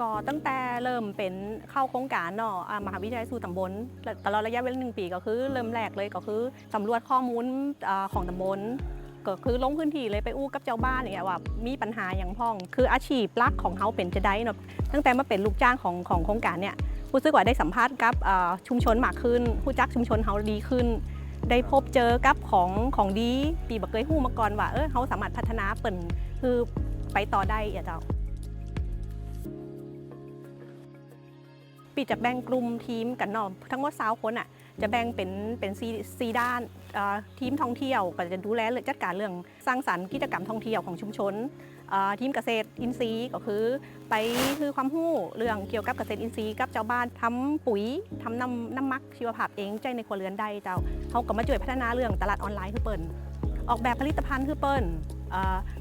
ก็ตั้งแต่เริ่มเป็นเข้าโครงการเนาะมหาวิทยาลัยสู่ตำบลตลอดระยะเวลาหนึ่งปีก็คือเริ่มแรกเลยก็คือสำรวจข้อมูลอของตำบลก็คือลงพื้นที่เลยไปอู้กับเจ้าบ้านอย่างเงี้ยว่ามีปัญหาอย่างพ้อง คืออาชีพลักของเขาเป็นจะได้เนาะตั้งแต่มาเป็นลูกจ้างของของโครงการเนี่ยรู้สึกว่าได้สัมภาษณ์กับชุมชนมากขึ้นผู้จักชุมชนเขาดีขึ้น ได้พบเจอกับของของดีปีบักเคยหู้มาก่อนว่าเออเขาสามารถพัฒนาเปิ่นคือไปต่อได้อะเจ้า ปีจะแบ่งกลุ่มทีมกันเนาะทั้งหมดสาวคนอะจะแบ่งเป็นเป็นซีซีด้านทีมท่องเที่ยวก็จะดูแลเรื่องจัดการเรื่องสร้างสรรค์กิจกรรมท่องเที่ยวของชุมชนทีมเกษตรอินทรีย์ก็คือ ไปคือความรู้เรื่องเกี่ยวกับเกษตรอินทรีย์กับเจ้าบ้านทำปุ๋ยทำน้ำน้ำมักชีวภาพเองใจในครัวเรือนได้เจ้าเขาก็มาช่วยพัฒนาเรื่องตลาดออนไลน์คือเปิ่นออกแบบผลิตภัณฑ์คือเปิ่น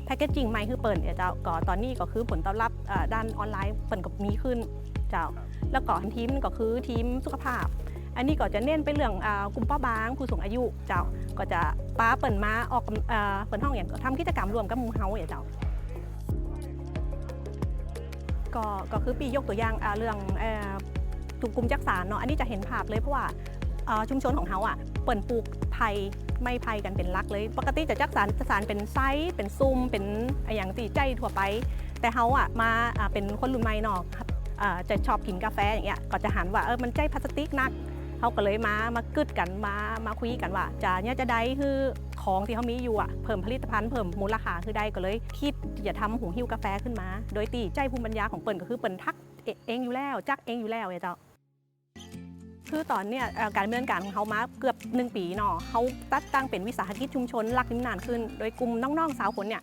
แพคเกจจิ้งใหม่คือเปิ่นเจ้าก็ตอนนี้ก็คือผลตอบรับด้านออนไลน์เปิ่นก็มีขึ้น เจ้า แล้วก็ทีมก็คือทีมสุขภาพ อันนี้ก็จะเน้นไปเรื่องกลุ่มเป้าบางผู้สูงอายุเจ้าก็จะป้าเปิ่นมาออกเปิ่นห้องอย่างก็ทำกิจกรรมรวมกับมูเฮาอย่างเจ้าก็ก็คือปียกตัวอย่างเรื่องถูกกลุ่มจักสารเนาะอันนี้จะเห็นภาพเลยเพราะว่าชุมชนของเฮาอะเปิ่นปลูกไผ่ไม่ไผ่กันเป็นหลักเลย ปกติจะจักสารจักสารเป็นไซส์เป็นซุ้มเป็นอย่างตีใจทั่วไป แต่เฮาอะมาเป็นคนรุ่นใหม่เนาะ จะชอบกินกาแฟอย่างเงี้ยก็จะหันว่าเออมันใจพลาสติกนักเขาก็เลยมามากึดกันมามาคุยกันว่าจะเนี่ยจะได้คือของที่เขามีอยู่อะเพิ่มผลิตภัณฑ์เพิ่มมูลค่าคือได้ก็เลยคิดอย่าทำหุงหิ้วกาแฟขึ้นมา โดยตีใจภูมิปัญญาของเปิ่นก็คือเปิ่นทักเองอยู่แล้ว จักเองอยู่แล้วเนี่ยเจ้าคือตอนเนี้ยการดำเนินการของเขามาเกือบหนึ่งปีเนาะเขาตัดตั้งเป็นวิสาหกิจชุมชนรักนิมนานขึ้น โดยกลุ่มน้องๆสาวคนเนี่ย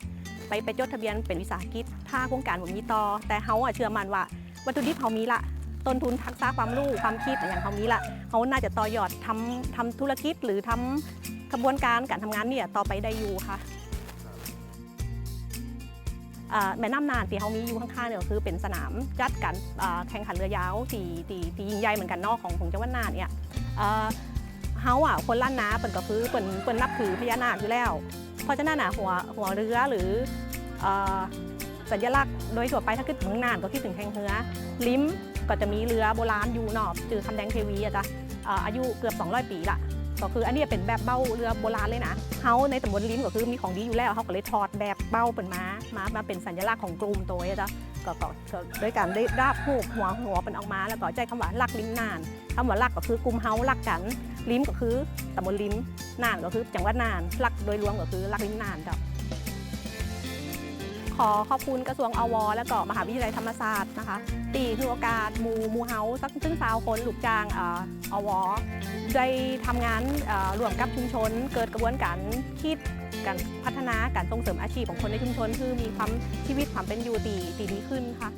ไปไปจดทะเบียนเป็นวิสาหกิจถ้าโครงการผมมีต่อ แต่เขาอะเชื่อมั่นว่าวัตถุดิบเขามีละ ต้นทุนทักษะความรู้ความคิดอย่างเขามีละเขาน่าจะต่อยอดทำทำธุรกิจหรือทำกระบวนการการทำงานเนี่ยต่อไปได้อยู่ค่ะแม่น้ำนานที่เขามีอยู่ข้างๆเนี่ยคือเป็นสนามจัดการแข่งขันเรือยาวตีตีตียิงใหญ่เหมือนกันนอกของของจังหวัดน่านเนี่ยเฮาอะคนล้านนาเปิ่นก็คือเปิ่นเปิ่นนับถือพญานาคอยู่แล้ว เพราะฉะนั้นอะหัวหัวเรือหรืออสัญลักษณ์โดยทั่วไปถ้าคิดถึงนานก็คิดถึงแข่งเรือลิ้มก็จะมีเรือโบราณอยู่นอบจือคำแดงเทวีอะจ้ะอายุเกือบ 200 ปีละก็คืออันนี้เป็นแบบเบ้าเรือโบราณเลยนะเฮาในตำบลลิ้มก็คือมีของดีอยู่แล้วเขาก็เลยถอดแบบเบ้าเป็นมามามาเป็นสัญลักษณ์ของกลุ่มตัวจ้ะก็ก็ด้วยการได้ราบหูกหัวหัวเป็นออกมา แล้วก็ใจคำว่าลักลิ้มนานคำว่าลักก็คือกลุ่มเฮาลักกัน ลิ้มก็คือตำบลลิ้มนานก็คือจังหวัดนานลักโดยรวมก็คือลักลิ้มนานจ้ะขอขอบคุณกระทรวงอว และก็มหาวิทยาลัยธรรมศาสตร์นะคะตีคือโอกาสมูมูเฮาสักซึ่งสาวคนหลูกจางออวได้ทำงานร่วมกับชุมชน เกิดกระบวนการคิดการพัฒนาการส่งเสริมอาชีพของคนในชุมชน คือมีความชีวิตความเป็นอยู่ตีตีดีขึ้นค่ะ